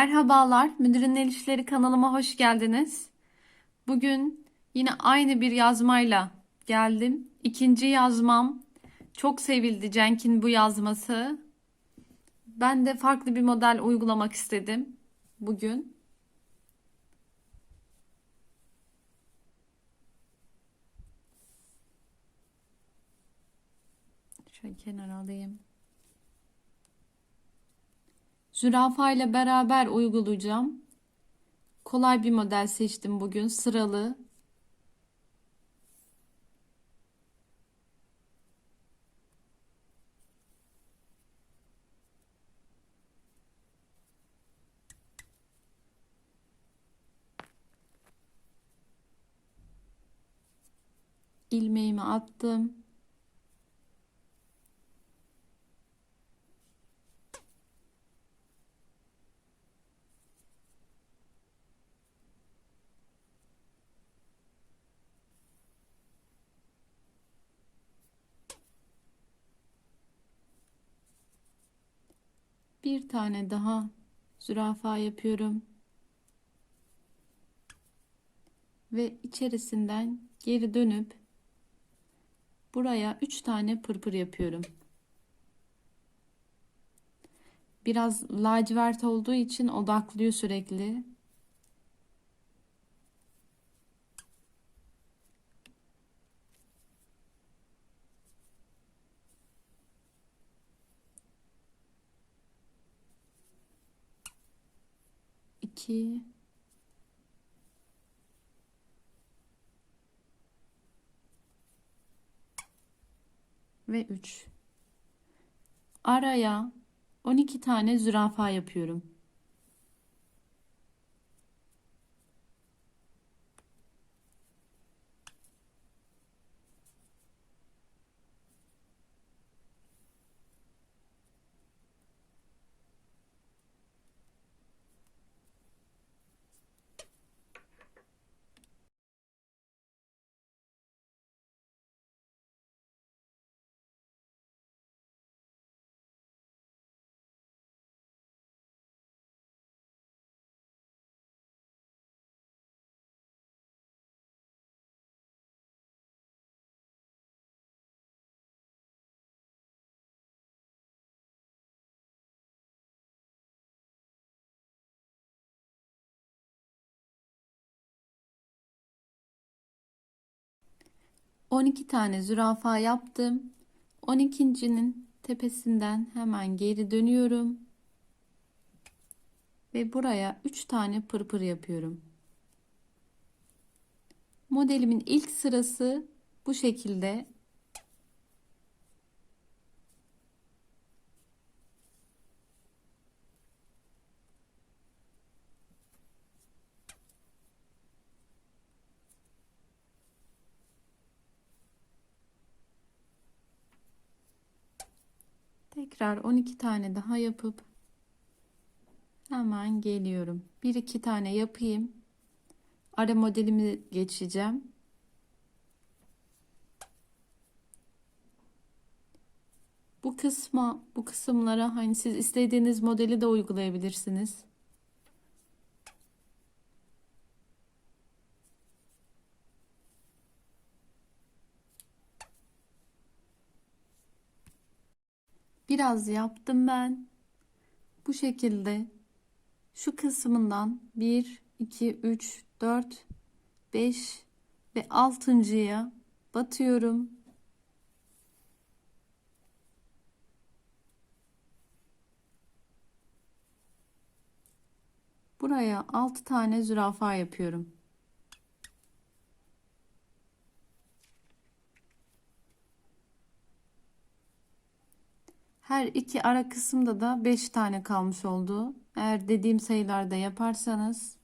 Merhabalar, Müdürün El İşleri kanalıma hoş geldiniz. Bugün yine aynı bir yazmayla geldim. İkinci yazmam. Çok sevildi Cenk'in bu yazması. Ben de farklı bir model uygulamak istedim bugün. Şöyle kenara alayım. Zürafa ile beraber uygulayacağım. Kolay bir model seçtim bugün. Sıralı. ilmeğimi attım. Bir tane daha zürafa yapıyorum. Ve içerisinden geri dönüp buraya 3 tane pırpır yapıyorum. Biraz lacivert olduğu için odaklıyor sürekli. İki. Ve üç. Araya 12 tane zürafa yapıyorum. On iki tane zürafa yaptım. On ikincinin tepesinden hemen geri dönüyorum. Ve buraya üç tane pırpır yapıyorum. Modelimin ilk sırası bu şekilde. Tekrar 12 tane daha yapıp hemen geliyorum. 1 2 tane yapayım. Ara modelimi geçeceğim. Bu kısma, bu kısımlara hani siz istediğiniz modeli de uygulayabilirsiniz. Biraz yaptım ben. Bu şekilde şu kısmından 1, 2, 3, 4, 5 ve 6.ya batıyorum. Buraya 6 tane zürafa yapıyorum. Her iki ara kısımda da 5 tane kalmış oldu. Eğer dediğim sayılarda yaparsanız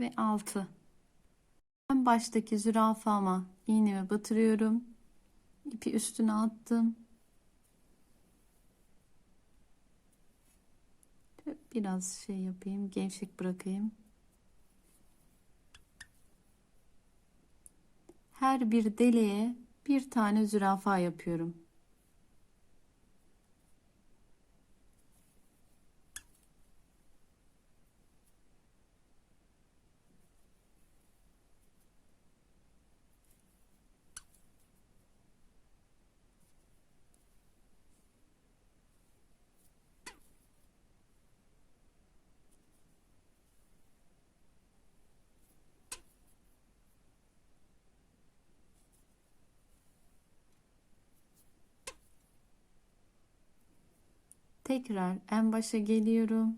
ve 6. En baştaki zürafama iğnemi batırıyorum. İpi üstüne attım. Biraz şey yapayım, gevşek bırakayım. Her bir deliğe bir tane zürafa yapıyorum. Tekrar en başa geliyorum.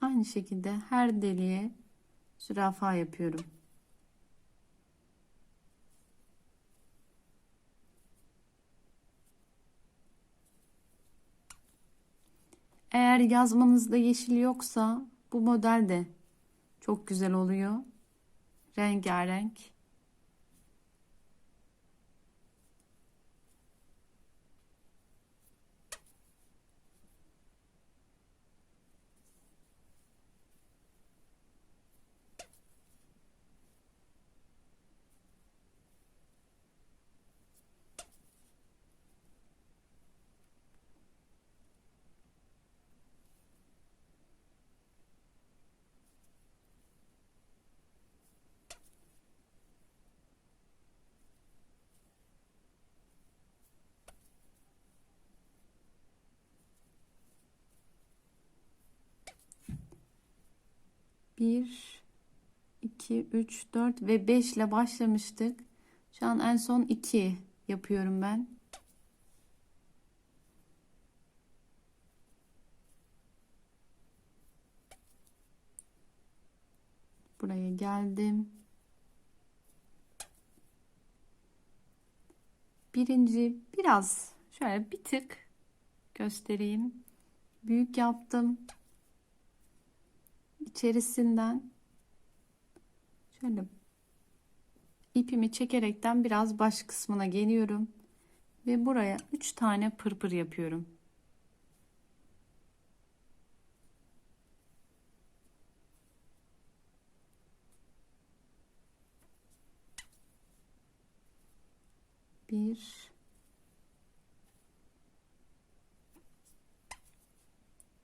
Aynı şekilde her deliğe zürafa yapıyorum. Eğer yazmanızda yeşil yoksa bu model de çok güzel oluyor. Rengarenk. Bir, iki, üç, dört ve beş ile başlamıştık. Şu an en son iki yapıyorum ben. Buraya geldim. Birinci biraz şöyle bir tık göstereyim. Büyük yaptım. İçerisinden şöyle ipimi çekerekten biraz baş kısmına geliyorum ve buraya 3 tane pırpır yapıyorum. Bir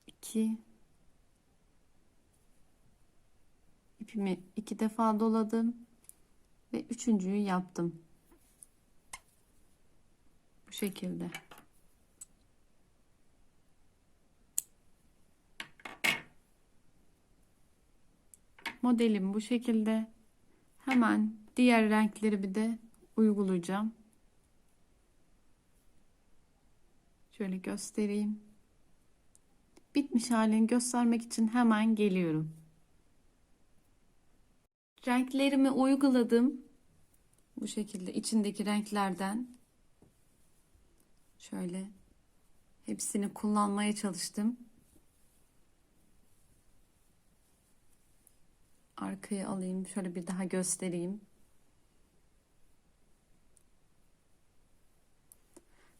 iki ipimi iki defa doladım ve üçüncüyü yaptım. Bu şekilde. Modelim bu şekilde. Hemen diğer renkleri bir de uygulayacağım. Şöyle göstereyim. Bitmiş halini göstermek için hemen geliyorum. Renklerimi uyguladım. Bu şekilde içindeki renklerden şöyle hepsini kullanmaya çalıştım. Arkaya alayım. Şöyle bir daha göstereyim.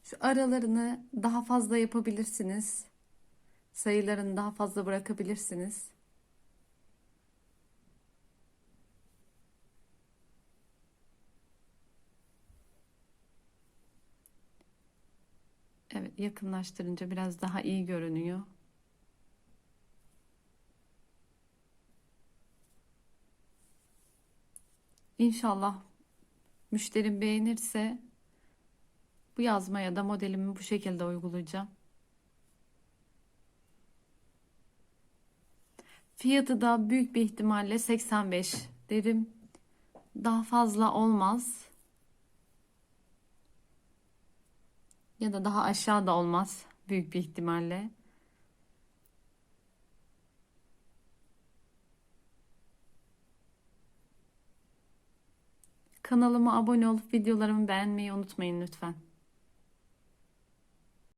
Şu aralarını daha fazla yapabilirsiniz. Sayılarını daha fazla bırakabilirsiniz. Yakınlaştırınca biraz daha iyi görünüyor. İnşallah müşterim beğenirse bu yazmaya da modelimi bu şekilde uygulayacağım. Fiyatı da büyük bir ihtimalle 85 derim. Daha fazla olmaz. Ya da daha aşağıda olmaz büyük bir ihtimalle. Kanalıma abone olup videolarımı beğenmeyi unutmayın lütfen.